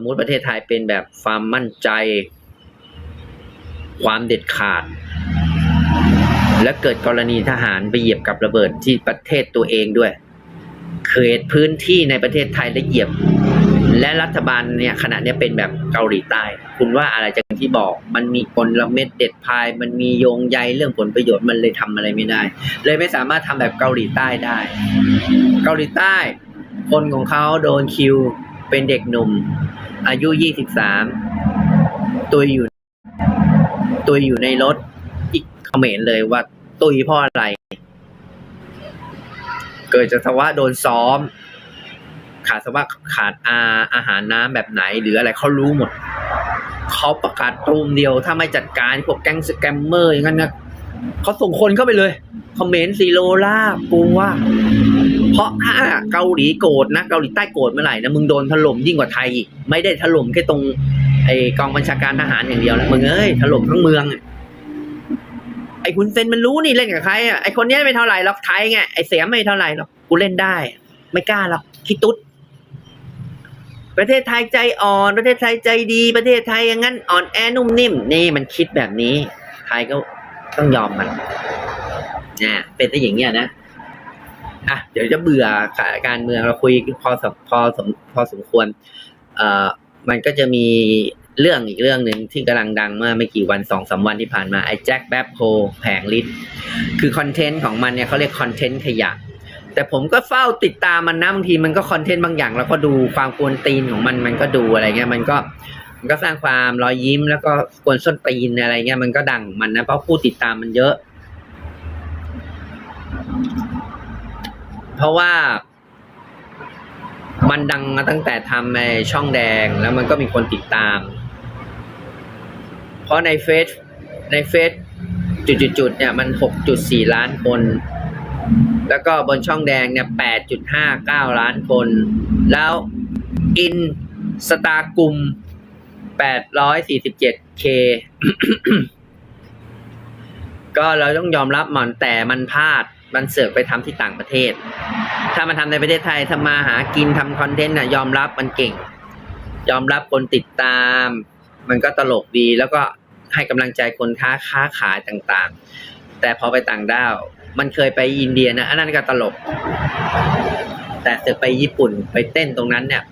มมุติประเทศไทยเป็นแบบความมั่นใจ ความเด็ดขาด และเกิดกรณีทหารไปเหยียบกับระเบิดที่ประเทศตัวเองด้วยเขตพื้นที่ในประเทศไทยและเหยียบ และรัฐบาลเนี่ยขณะเนี้ยเป็นแบบเกาหลีใต้ คุณว่าอะไรจากที่บอก มันมีกละเม็ดเด็ดพาย มันมีโยงใยเรื่องผลประโยชน์มันเลยทำอะไรไม่ได้ เลยไม่สามารถทำแบบเกาหลีใต้ได้ เกาหลีใต้ คนของเขาโดนคิวเป็นเด็กหนุ่ม อายุ 23ตัวอยู่ตัวอยู่ในรถอีกเขมรเลยว่า ตุยพราะอะไร เกิดจากภาวะโดนซ้อม ขาดสภาขาดอาอาหารน้ำแบบไหน หรืออะไรเขารู้หมด เขาประกาศตูมเดียว ถ้าไม่จัดการพวกแก๊งสแกมเมอร์อย่างนั้นนะเขาส่งคนเข้าไปเลยคอมเขมนต์ซีโรล่าปูว่า เพราะถ้าเกาหลีโกรธนะเกาหลีใต้โกรธเมื่อไหร่นะมึงโดนถล่มยิ่งกว่าไทยอีกไม่ได้ถล่มแค่ตรงไอกองบัญชาการทหารอย่างเดียวนะมึงเอ้ยถล่มทั้งเมืองไอ้คุณเซนมันรู้นี่เล่นกับใครอะไอ้คนนี้ไม่เท่าไหร่หรอกไทยไงไอ้เสียไม่เท่าไหร่หรอกกูเล่นได้ ไม่กล้าหรอกคิดตุ๊ดประเทศไทยใจอ่อน ประเทศไทยใจดี ประเทศไทยอย่างนั้นอ่อนแอนุ่มนิ่มนี่มันคิดแบบนี้ไทยก็ต้องยอมมันเนี่ยเป็นได้อย่างเงี้ยนะ อะเดี๋ยวจะเบื่อการเมืองเราคุยพอสมพอสมพอสมควรเอ่อมันก็จะมีเรื่องอีกเรื่องหนึ่งที่กำลังดังเมื่อไม่กี่วันสองสามวันที่ผ่านมาไอ้แจ็คแบ็บโฮแผงลิตคือคอนเทนต์ของมันเนี่ยเขาเรียกคอนเทนต์ขยะ แต่ผมก็เฝ้าติดตามมันนะบางทีมันก็คอนเทนต์บางอย่าง แล้วก็ดูความกวนตีนของมันมันก็ดูอะไรเงี้ยมันก็มันก็สร้างความรอยยิ้มแล้วก็กวนส้นตีนอะไรเงี้ยมันก็ดังมันนะเพราะผู้ติดตามมันเยอะ เพราะว่ามันดังมาตั้งแต่ทำในช่องแดงแล้วมันก็มีคนติดตาม เพราะในเฟซในเฟซจุดๆเนี่ยมันหกจุดสี่ล้านคน แล้วก็บนช่องแดงเนี่ยแปดจุดห้าเก้าล้านคน แล้วอินสตาร์กุมแปดร้อยสี่สิบเจ็ดเคก็เราต้องยอมรับมันแต่มันพลาด มันเสือกไปทำที่ต่างประเทศ ถ้ามันทำในประเทศไทยทำมาหากินทำคอนเทนต์น่ะยอมรับมันเก่ง ยอมรับคนติดตาม มันก็ตลกดีแล้วก็ให้กำลังใจคนค้าค้าขายต่างๆ แต่พอไปต่างด้าว มันเคยไปอินเดียนะอันนั้นก็ตลก แต่เสือกไปญี่ปุ่นไปเต้นตรงนั้นเนี่ย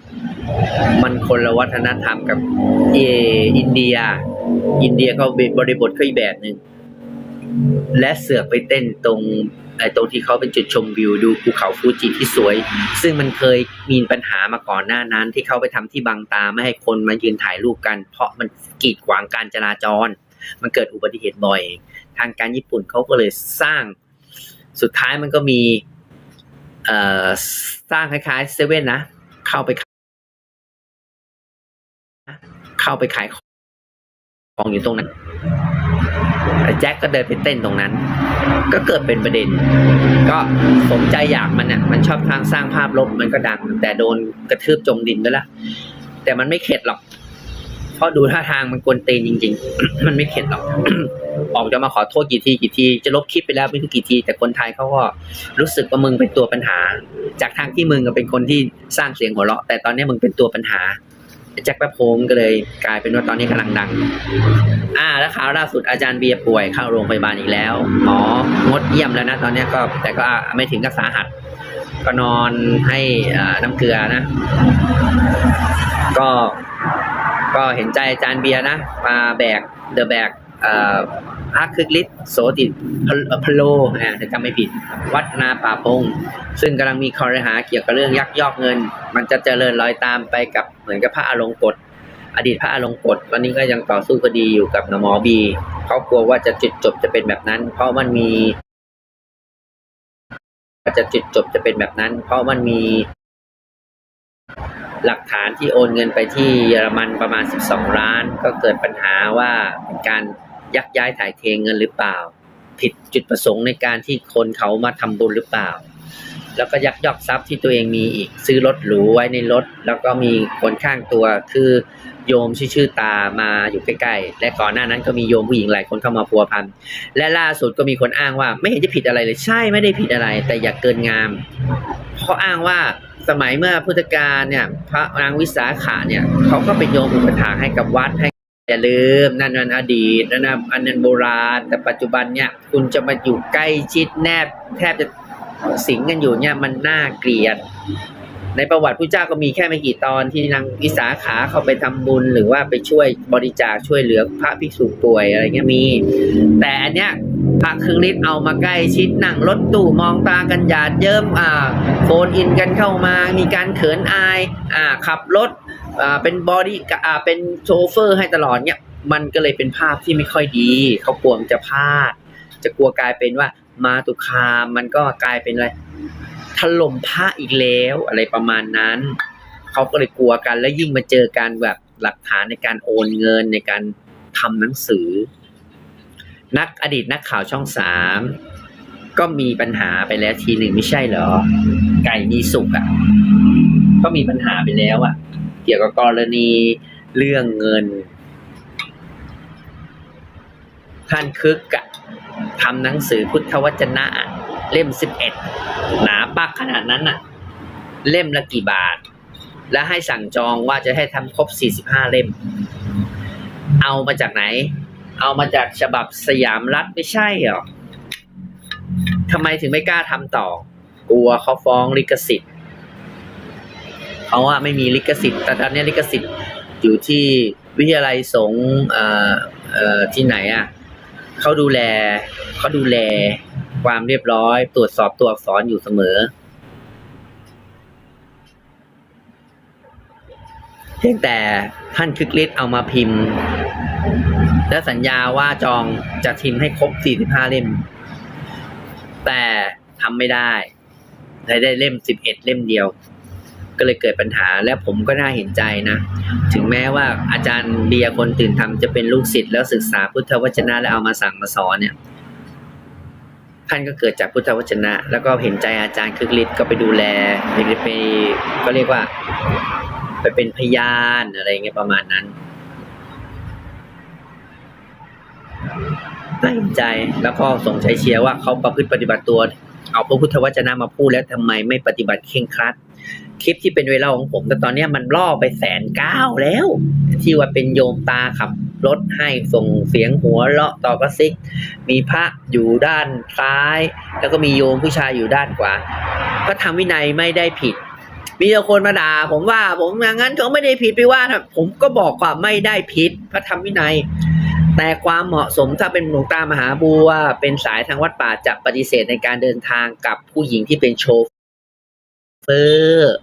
มันคนละวัฒนธรรมกับเออินเดีย อินเดียเขาบริบทเขาอีกแบบหนึ่ง และเสือกไปเต้นตรงไอ้ตรงที่เขาเป็นจุดชมวิวดูภูเขาฟูจิที่สวย ซึ่งมันเคยมีปัญหามาก่อนหน้านั้น ที่เขาไปทำที่บางตาไม่ให้คนมายืนถ่ายรูปกัน เพราะมันกีดขวางการจราจร มันเกิดอุบัติเหตุบ่อย ทางการญี่ปุ่นเขาก็เลยสร้าง สุดท้ายมันก็มีเอ่อสร้างคล้ายๆเซเว่นนะ เข้าไป เข้าไปขายของอยู่ตรงนั้น แต่แจ็คก็เดินไปเต้นตรงนั้น ก็เกิดเป็นประเด็น ก็สมใจอยากมันเนี่ยมันชอบทางสร้างภาพลบมันก็ดัง แต่โดนกระทืบจมดินไปแล้วแต่มันไม่เข็ดหรอก เพราะดูท่าทางมันกวนตีนจริง ๆ มันไม่เข็ดหรอก ออกจะมาขอโทษกี่ทีกี่ที จะลบคลิปไปแล้วไม่รู้กี่ที แต่คนไทยเขาก็รู้สึกว่ามึงเป็นตัวปัญหา จากทางที่มึงก็เป็นคนที่สร้างเสียงหัวเราะ แต่ตอนนี้มึงเป็นตัวปัญหา แจ็คแป๊บโฮมก็เลยกลายเป็นว่าตอนนี้กำลังดัง อ่า แล้วข่าวล่าสุดอาจารย์เบียร์ป่วยเข้าโรงพยาบาลอีกแล้ว หมองดเยี่ยมแล้วนะตอนนี้ก็แต่ก็ไม่ถึงกับสาหัส ก็นอนให้น้ำเกลือนะ ก็ก็เห็นใจอาจารย์เบียร์นะมาแบกเดอะแบก อ่อพระคึกฤทธิ์โสติพโลนะถ้าจำไม่ผิด วัดนาป่าพง ซึ่งกำลังมีคอรหาเกี่ยวกับเรื่องยักยอกเงิน มันจะเจริญรอยตามไปกับเหมือนกับพระอลงกฎอดีตพระอลงกฎวันนี้ก็ยังต่อสู้คดีอยู่กับนมอบีเขากลัวว่าจะจุดจบจะเป็นแบบนั้น เพราะมันมีจะจุดจบจะเป็นแบบนั้น เพราะมันมีหลักฐานที่โอนเงินไปที่เยอรมันประมาณ 12 ล้าน ก็เกิดปัญหาว่าเป็นการ ยักย้ายถ่ายเทเงินหรือเปล่า ผิดจุดประสงค์ในการที่คนเขามาทำบุญหรือเปล่า แล้วก็ยักยอกทรัพย์ที่ตัวเองมีอีกซื้อรถหรูไว้ในรถ แล้วก็มีคนข้างตัวคือโยมชื่อชื่อตามาอยู่ใกล้ๆ และก่อนหน้านั้นก็มีโยมผู้หญิงหลายคนเข้ามาพัวพัน และล่าสุดก็มีคนอ้างว่าไม่เห็นจะผิดอะไรเลย ใช่ไม่ได้ผิดอะไร แต่อย่าเกินงามเพราะอ้างว่าสมัยเมื่อพุทธกาลเนี่ยพระนางวิสาขาเนี่ยเขาก็เป็นโยมอุปถากให้กับวัดให้ อย่าลืมนั่นมันอดีตนั่นอันนั้นโบราณ แต่ปัจจุบันเนี่ยคุณจะมาอยู่ใกล้ชิดแนบแทบจะสิงกันอยู่เนี่ยมันน่าเกลียด ในประวัติพระเจ้าก็มีแค่ไม่กี่ตอนที่นางวิสาขาเข้าไปทำบุญ หรือว่าไปช่วยบริจาคช่วยเหลือพระภิกษุป่วยอะไรเงี้ยมี แต่อันเนี้ยพระครึ่งฤทธิ์เอามาใกล้ชิดนั่งรถตู้มองตากันหยาดเยิ้มอ่าโฟนอินกันเข้ามา มีการเขินอายอ่าขับรถ อ่าเป็นบอดี้อ่าเป็นโชเฟอร์ให้ตลอดเนี่ยมันก็เลยเป็นภาพที่ไม่ค่อยดีเขากลัวมันจะพลาด จะกลัวกลายเป็นว่ามาตุคามมันก็กลายเป็นอะไรถล่มพระอีกแล้วอะไรประมาณนั้นเขาก็เลยกลัวกันแล้วยิ่งมาเจอการแบบหลักฐานในการโอนเงินในการทำหนังสือ นักอดีตนักข่าวช่องสามก็มีปัญหาไปแล้วทีหนึ่งไม่ใช่เหรอ ไก่มีสุกอะ่ะ ก็มีปัญหาไปแล้วอะ่ะ กี่ยวกับกรณีเรื่องเงิน ท่านคึกอะทำหนังสือพุทธวจนะ เล่มสิบเอ็ดหนาปักขนาดนั้นอะเล่มละกี่บาท และให้สั่งจองว่าจะให้ทำครบสี่สิบห้าเล่ม เอามาจากไหน เอามาจากฉบับสยามรัฐไม่ใช่เหรอทำไมถึงไม่กล้าทำต่อกลัวเขาฟ้องลิขสิทธิ เขาว่าไม่มีลิขสิทธิ์แต่ตอนนี้ลิขสิทธิ์อยู่ที่วิทยาลัยสงฆ์ที่ไหนอะเขาดูแลเขาดูแลความเรียบร้อย ตรวจสอบตัวอักษรอยู่เสมอเพียงแต่ท่านคึกฤทธิ์เอามาพิมพ์ และสัญญาว่าจองจะพิมพ์ให้ครบ 45 เล่ม แต่ทำไม่ได้ได้ได้เล่ม 11 เล่มเดียว ก็เลยเกิดปัญหาและผมก็น่าเห็นใจนะ ถึงแม้ว่าอาจารย์เบียร์คนตื่นทำจะเป็นลูกศิษย์แล้วศึกษาพุทธวจนะแล้วเอามาสั่งมาสอนเนี่ยท่านก็เกิดจากพุทธวจนะ แล้วก็เห็นใจอาจารย์คึกฤทธิ์ก็ไปดูแลไปไปก็เรียกว่า ไปเป็นพยานอะไรเงี้ยประมาณนั้นน่าเห็นใจแล้วก็สงใจเชียร์ว่าเขาประพฤติปฏิบัติตัว เอาพระพุทธวจนะมาพูดแล้วทำไมไม่ปฏิบัติเคร่งครัด คลิปที่เป็นเวลาของผมแต่ตอนนี้มันล่อไปแสนเก้าแล้ว ที่ว่าเป็นโยมตาขับรถให้ส่งเสียงหัวเราะต่อกระซิก มีพระอยู่ด้านซ้าย แล้วก็มีโยมผู้ชายอยู่ด้านขวาก็ทำวินัยไม่ได้ผิด มีแต่คนมาด่าผมว่าผมอย่างนั้นเขาไม่ได้ผิดไปว่า ผมก็บอกว่าไม่ได้ผิด พระธรรมวินัย แต่ความเหมาะสมถ้าเป็นหลวงตามหาบัว เป็นสายทางวัดป่าจะปฏิเสธในการเดินทางกับผู้หญิงที่เป็นโช เฟอร์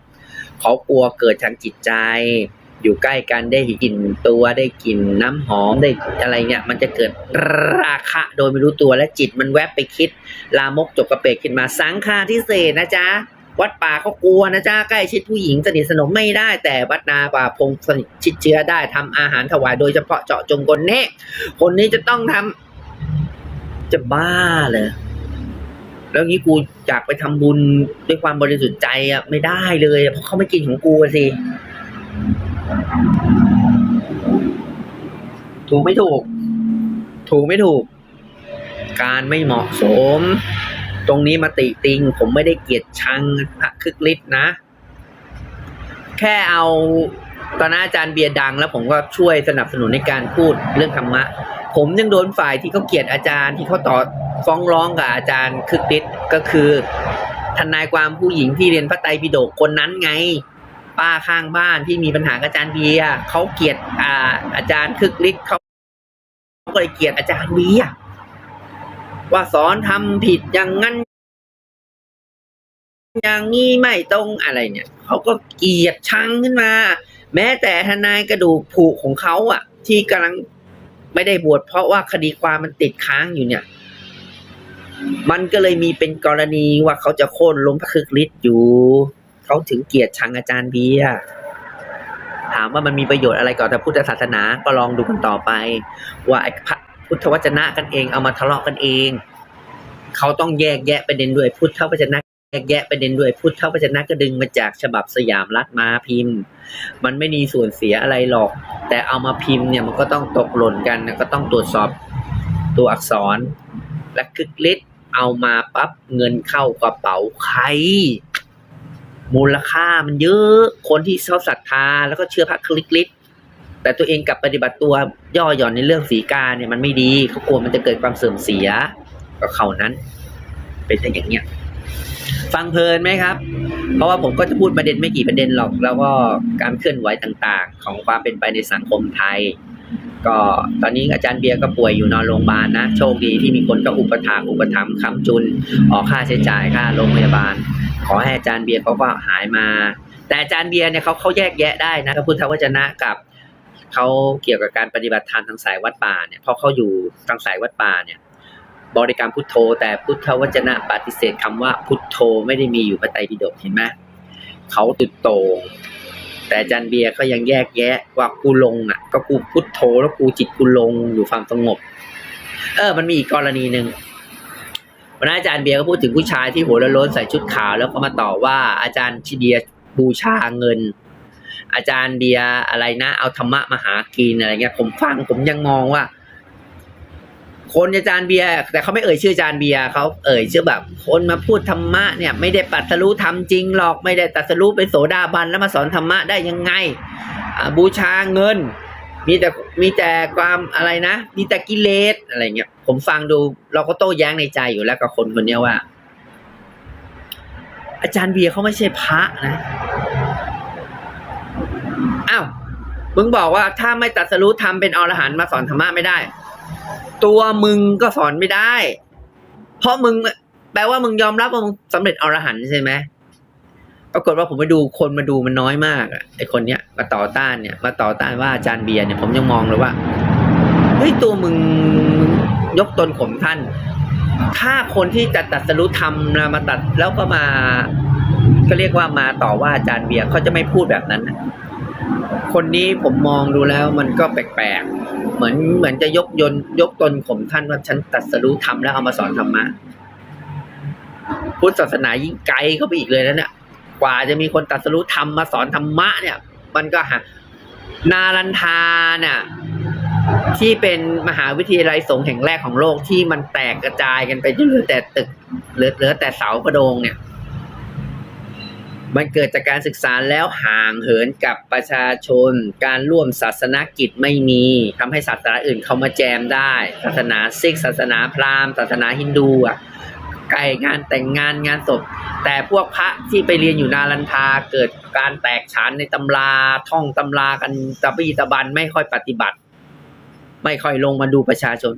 เขากลัวเกิดทางจิตใจ อยู่ใกล้กันได้กลิ่นตัวได้กลิ่นน้ำหอมได้อะไรเนี่ยมันจะเกิดราคะโดยไม่รู้ตัวและจิตมันแวบไปคิด ลามกจกกระเปกขึ้นมาสังฆาทิเศษนะจ๊ะวัดป่าเขากลัวนะจ๊ะใกล้ชิดผู้หญิงสนิทสนมไม่ได้ แต่วัดนาป่าพงสนิทชิดเชื้อได้ทำอาหารถวายโดยเฉพาะเจาะจงคนนี้คนนี้จะต้องทำจะบ้าเลย แล้วงี้กูอยากไปทำบุญด้วยความบริสุทธิ์ใจอะไม่ได้เลยเพราะเขาไม่กินของกูสิ ถูกไม่ถูก ถูกไม่ถูก การไม่เหมาะสม ตรงนี้มาติติง ผมไม่ได้เกลียดชังพระคึกฤทธิ์นะ แค่เอาตอนนั้นอาจารย์เบียร์ดังแล้วผมก็ช่วยสนับสนุนในการพูดเรื่องธรรมะ ผมยังโดนฝ่ายที่เขาเกลียดอาจารย์ที่เขาต่อฟ้องร้องกับอาจารย์คึกฤทธิ์ก็คือทนายความผู้หญิงที่เรียนพระไตรปิฎกคนนั้นไง ป้าข้างบ้านที่มีปัญหากับอาจารย์เบียเขาเกลียดอ่าอาจารย์คึกฤทธิ์เขาเขาก็เลยเกลียดอาจารย์เบียว่าสอนทำผิดอย่างนั้นอย่างนี้ไม่ตรงอะไรเนี่ยเขาก็เกลียดชังขึ้นมา แม้แต่ทนายกระดูกผุของเขาอะ ที่กำลัง ไม่ได้บวชเพราะว่าคดีความมันติดค้างอยู่เนี่ย มันก็เลยมีเป็นกรณีว่าเขาจะโค่นล้มพระคึกฤทธิ์อยู่ เขาถึงเกลียดชังอาจารย์เบียถามว่ามันมีประโยชน์อะไรกับพระพุทธศาสนาก็ลองดูกันต่อไป ว่าไอ้พระพุทธวจนะกันเองเอามาทะเลาะกันเอง เขาต้องแยกแยะประเด็นด้วยพุทธวจนะ แยกแยะประเด็นด้วยพุทธวจนะก็ดึงมาจากฉบับสยามรัฐมาพิมพ์ มันไม่มีส่วนเสียอะไรหรอก แต่เอามาพิมพ์เนี่ยมันก็ต้องตกหล่นกันก็ต้องตรวจสอบตัวอักษร และคึกฤทธิ์เอามาปั๊บเงินเข้ากระเป๋าใคร มูลค่ามันเยอะคนที่เขาศรัทธาแล้วก็เชื่อพระคลิกฤทธิ์แต่ตัวเองกลับปฏิบัติตัวย่อหย่อนในเรื่องสีกาเนี่ยมันไม่ดีเขากลัวมันจะเกิดความเสื่อมเสียก็เขานั้น เป็นอย่างเงี้ย ฟังเพลินไหมครับ เพราะว่าผมก็จะพูดประเด็นไม่กี่ประเด็นหรอก แล้วก็การเคลื่อนไหวต่างๆ ของความเป็นไปในสังคมไทย ก็ตอนนี้อาจารย์เบียร์ก็ป่วยอยู่นอนโรงพยาบาลนะ โชคดีที่มีคนก็อุปถากอุปถัมภ์ค้ำจุน ออกค่าใช้จ่ายค่าโรงพยาบาล ขอให้อาจารย์เบียร์เขาก็หายมา แต่อาจารย์เบียร์เนี่ยเขาเขาแยกแยะได้นะพระพุทธวจนะกับเขาเกี่ยวกับการปฏิบัติธรรมทางสายวัดป่าเนี่ยเพราะเขาอยู่ทางสายวัดป่าเนี่ย บริกรรมพุทโธ แต่พุทธวจนะปฏิเสธคำว่าพุทโธไม่ได้มีอยู่พระไตรปิฎกเห็นไหมเขาตุดโตงแต่อาจันเบียร์ก็ยังแยกแยะว่ากูลงอะ ก็กูพุทโธแล้วกูจิตกูลงอยู่ความสงบ เออ มันมีอีกกรณีหนึ่งวันนั้นอาจารย์เบียร์ก็พูดถึงผู้ชายที่หัวโล้นใส่ชุดขาวแล้วก็มาต่อว่าอาจารย์ชิเบียบูชาเงิน อาจารย์เบียร์อะไรนะ เอาธรรมะมาหากินอะไรเงี้ย ผมฟังผมยังมองว่า คนอาจารย์เบียร์แต่เขาไม่เอ่ยชื่ออาจารย์เบียร์เขาเอ่ยชื่อแบบ คนมาพูดธรรมะเนี่ยไม่ได้ปัสรู้ธรรมจริงหรอกไม่ได้ตัสรู้เป็นโสดาบันแล้วมาสอนธรรมะได้ยังไงบูชาเงิน มีแต่มีแต่ความอะไรนะ มีแต่กิเลสอะไรเงี้ยผมฟังดูเราก็โต้แย้งในใจอยู่แล้วกับคนคนนี้ว่า อาจารย์เบียร์เขาไม่ใช่พระนะอ้าวมึงบอกว่าถ้าไม่ตรัสรู้ธรรมเป็นอรหันต์มาสอนธรรมะไม่ได้ ตัวมึงก็สอนไม่ได้ เพราะมึง แปลว่ามึงยอมรับว่ามึงสำเร็จอรหันใช่ไหมปรากฏว่าผมไปดูคนมาดูมันน้อยมากอะไอคนเนี้ยมาต่อต้านเนี่ยมาต่อต้านว่าอาจารย์เบียร์เนี่ยผมยังมองเลยว่าเฮ้ยตัวมึงมึงยกตนข่มท่าน ถ้าคนที่จะตัดสรุธรรมนะมาตัดแล้วก็มา ก็เรียกว่ามาต่อว่าอาจารย์เบียร์เขาจะไม่พูดแบบนั้นนะ คนนี้ผมมองดูแล้วมันก็แปลกๆ เหมือนเหมือนจะยกยนยกตนข่มท่านว่าฉันตรัสรู้ธรรมแล้วเอามาสอนธรรมะ พุทธศาสนายิ่งไกลเข้าไปอีกเลยนะเนี่ย กว่าจะมีคนตรัสรู้ธรรมมาสอนธรรมะเนี่ย มันก็หานารันทาเนี่ยที่เป็นมหาวิทยาลัยสงฆ์แห่งแรกของโลกที่มันแตกกระจายกันไปจนเหลือแต่ตึกเหลือเหลือแต่เสากระโดงเนี่ย มันเกิดจากการศึกษาแล้วห่างเหินกับประชาชน การร่วมศาสนกิจไม่มีทำให้ศาสนาอื่นเข้ามาแจมได้ ศาสนาซิกศาสนาพราหมณ์ศาสนาฮินดูอะไก่งานแต่งงานงานศพ แต่พวกพระที่ไปเรียนอยู่นาลันทาเกิดการแตกฉานในตำราท่องตำรากันตะบีตะบันไม่ค่อยปฏิบัติ ไม่ค่อยลงมาดูประชาชน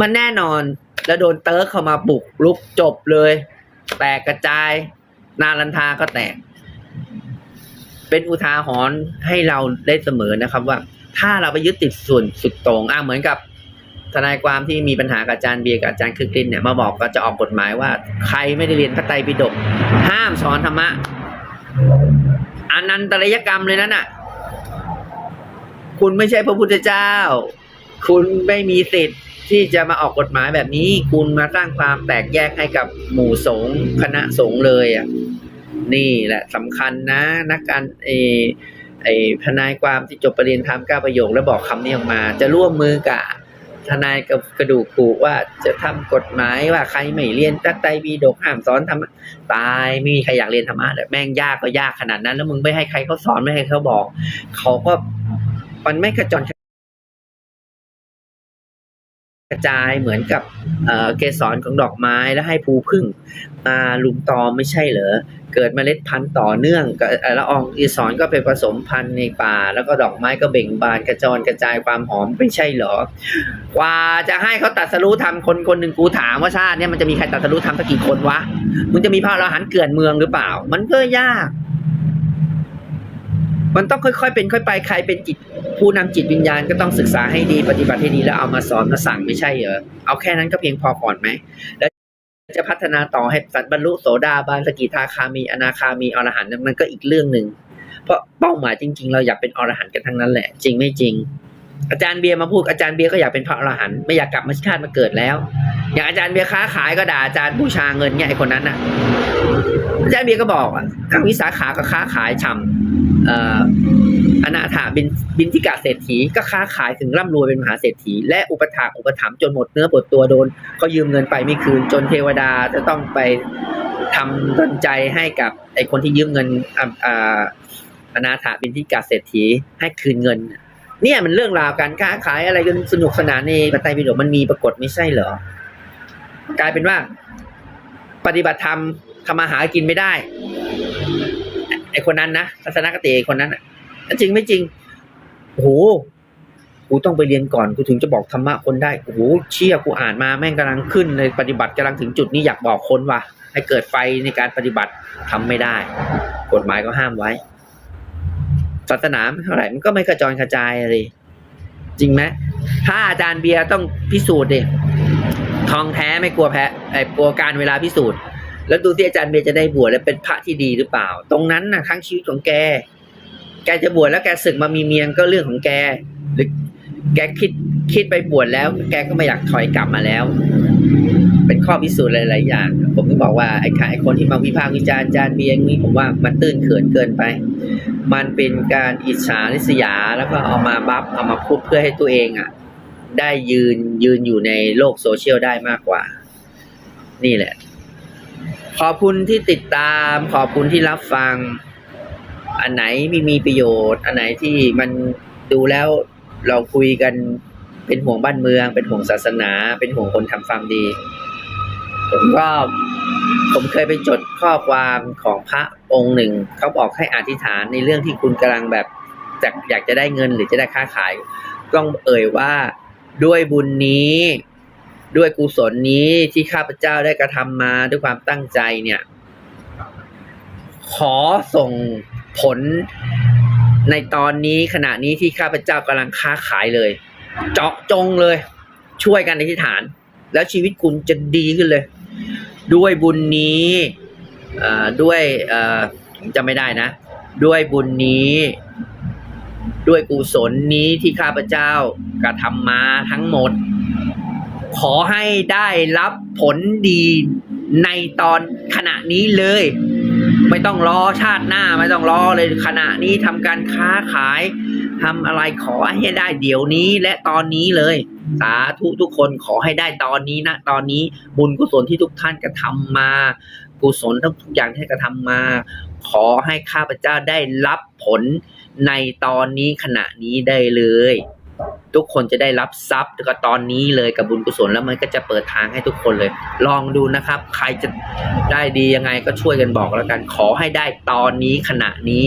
มันแน่นอนแล้วโดนเติร์กเข้ามาบุกลุกจบเลย แตกกระจาย นาลันทาก็แตก เป็นอุทาหรณ์ให้เราได้เสมอนะครับ ว่า ถ้าเราไปยึดติดส่วนสุดโต่งอะเหมือนกับทนายความที่มีปัญหากับอาจารย์เบียร์กับอาจารย์คึกฤทธิ์เนี่ยมาบอกก็จะออกกฎหมายว่า ใครไม่ได้เรียนพระไตรปิฎกห้ามสอนธรรมะอนันตริยกรรมเลยนั่นน่ะ คุณไม่ใช่พระพุทธเจ้า คุณไม่มีสิทธิ์ ที่จะมาออกกฎหมายแบบนี้ คุณมาสร้างความแตกแยกให้กับหมู่สงฆ์คณะสงฆ์เลยอะนี่แหละสำคัญนะ นักการเอไอทนายความที่จบประเรียนธรรมเก้าประโยคแล้วบอกคำนี้ออกมา จะร่วมมือกับทนายกับกระดูกผูว่าจะทำกฎหมายว่าใครไม่เรียนตักไตรปีดกห้ามสอนธรรมะตายไม่มีใครอยากเรียนธรรมะแต่แม่งยากก็ยากขนาดนั้น แล้วมึงไม่ให้ใครเขาสอนไม่ให้เขาบอก เขาก็มันไม่กระจร กระจายเหมือนกับเอ่อเกสรของดอกไม้แล้วให้ภูพึ่งมาลุมตอมไม่ใช่เหรอเกิดเมล็ดพันธุ์ต่อเนื่องก็เอ่อละอองอีสอนก็ไปผสมพันธุ์ในป่า แล้วก็ดอกไม้ก็เบ่งบานกระจรกระจายความหอมไม่ใช่เหรอกว่าจะให้เขาตัดสรู้ทำคนคนหนึ่งกูถามว่าชาติเนี่ยมันจะมีใครตัดสรู้ทำสักกี่คนวะมึงจะมีพระอรหันต์เกลื่อนเมืองหรือเปล่า มันก็ยาก มันต้องค่อยๆ เป็นค่อยไปใครเป็นจิต ผู้นำจิตวิญญาณก็ต้องศึกษาให้ดีปฏิบัติให้ดีแล้วเอามาสอนมาสั่งไม่ใช่เหรอเอาแค่นั้นก็เพียงพอก่อนไหมแล้วจะพัฒนาต่อให้สัตว์บรรลุโสดาบันสกิทาคามีอนาคามีอรหันต์มันก็อีกเรื่องหนึ่งเพราะเป้าหมายจริง ๆ เราอยากเป็นอรหันต์กันทั้งนั้นแหละ จริงไม่จริง อาจารย์เบียร์มาพูดอาจารย์เบียร์ก็อยากเป็นพระอรหันต์ไม่อยากกลับมาชาติมาเกิดแล้ว อย่างอาจารย์เบียร์ค้าขายก็ด่าอาจารย์บูชาเงินเนี่ยไอคนนั้นน่ะ อาจารย์เบียร์ก็บอกอะทางวิสาขาก็ค้าขายฉ่ำเอ่อนาถาบินบินทิกาเศรษฐีก็ค้าขายถึงร่ำรวยเป็นมหาเศรษฐี และอุปถาอุปถัมภ์จนหมดเนื้อหมดตัวโดนเขายืมเงินไปไม่คืนจนเทวดาจะต้องไปททำดนใจให้กับไอคนที่ยืมเงินอาอ่าอนาถาบินทิกาเศรษฐีให้คืนเงิน เนี่ยมันเรื่องราวการค้าขายอะไรกันสนุกสนานในพระไตรปิฎกมันมีปรากฏไม่ใช่เหรอกลายเป็นว่า ปฏิบัติธรรม ทำมาหากินไม่ได้ ไอคนนั้นนะทัศนคติไอคนนั้นนะจริงไม่จริงโอ้โหกูต้องไปเรียนก่อนกูถึงจะบอกธรรมะคนได้โอ้โหเชี่ยกูอ่านมาแม่งกำลังขึ้นเลยปฏิบัติกำลังถึงจุดนี้อยากบอกคนว่าให้เกิดไฟในการปฏิบัติทำไม่ได้ กฎหมายก็ห้ามไว้ศาสนาเท่าไหร่มันก็ไม่กระจรกระจายเลยจริงไหมถ้าอาจารย์เบียร์ต้องพิสูจน์ดิทองแท้ไม่กลัวแพ้ไอ้กลัวการเวลาพิสูจน์ แล้วดูที่อาจารย์เบียร์จะได้บวชและเป็นพระที่ดีหรือเปล่า ตรงนั้นนะทั้งชีวิตของแก แกจะบวชแล้วแกศึกมามีเมียก็เรื่องของแก หรือแกคิดคิดไปบวชแล้ว แกก็ไม่อยากถอยกลับมาแล้ว เป็นข้อพิสูจน์หลายๆอย่าง ผมถึงบอกว่าไอ้ไอ้คนที่มาวิพากษ์วิจารณ์อาจารย์เบียร์นี้ผมว่ามันตื้นเขินเกินไป มันเป็นการอิจฉาริษยาแล้วก็เอามาบัฟเอามาพูดเพื่อให้ตัวเองอะ ได้ยืนยืนอยู่ในโลกโซเชียลได้มากกว่า นี่แหละ ขอบคุณที่ติดตาม ขอบคุณที่รับฟัง อันไหนม่มีประโยชน์ อันไหนที่มันดูแล้วเราคุยกันเป็นห่วงบ้านเมือง เป็นห่วงศาสนา เป็นห่วงคนทำความดี ผมก็ผมเคยไปจดข้อความของพระองค์หนึ่ง เขาบอกให้อธิษฐานในเรื่องที่คุณกำลังแบบจากอยากจะได้เงินหรือจะได้ค้าขาย ต้องเอ่ยว่าด้วยบุญนี้ ด้วยกุศลนี้ที่ข้าพเจ้าได้กระทำมาด้วยความตั้งใจเนี่ย ขอส่งผลในตอนนี้ขณะนี้ที่ข้าพเจ้ากำลังค้าขายเลย เจาะจงเลย ช่วยกันอธิษฐาน แล้วชีวิตคุณจะดีขึ้นเลย ด้วยบุญนี้ด้วยจำไม่ได้นะ ด้วยบุญนี้ ด้วยกุศลนี้ที่ข้าพเจ้ากระทำมาทั้งหมด ขอให้ได้รับผลดีในตอนขณะนี้เลย ไม่ต้องรอชาติหน้าไม่ต้องรอเลยขณะนี้ทำการค้าขายทำอะไรขอให้ได้เดี๋ยวนี้และตอนนี้เลย สาธุทุกคนขอให้ได้ตอนนี้นะ ตอนนี้บุญกุศลที่ทุกท่านกระทำมา กุศลทุกอย่างที่กระทำมา ขอให้ข้าพเจ้าได้รับผลในตอนนี้ขณะนี้ได้เลย ทุกคนจะได้รับทรัพย์ก็ตอนนี้เลยกับบุญกุศลแล้วมันก็จะเปิดทางให้ทุกคนเลย ลองดูนะครับ ใครจะได้ดียังไงก็ช่วยกันบอกแล้วกัน ขอให้ได้ตอนนี้ขณะนี้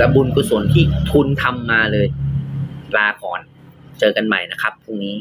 กับบุญกุศลที่ทุนทำมาเลย ลาก่อน เจอกันใหม่นะครับพรุ่งนี้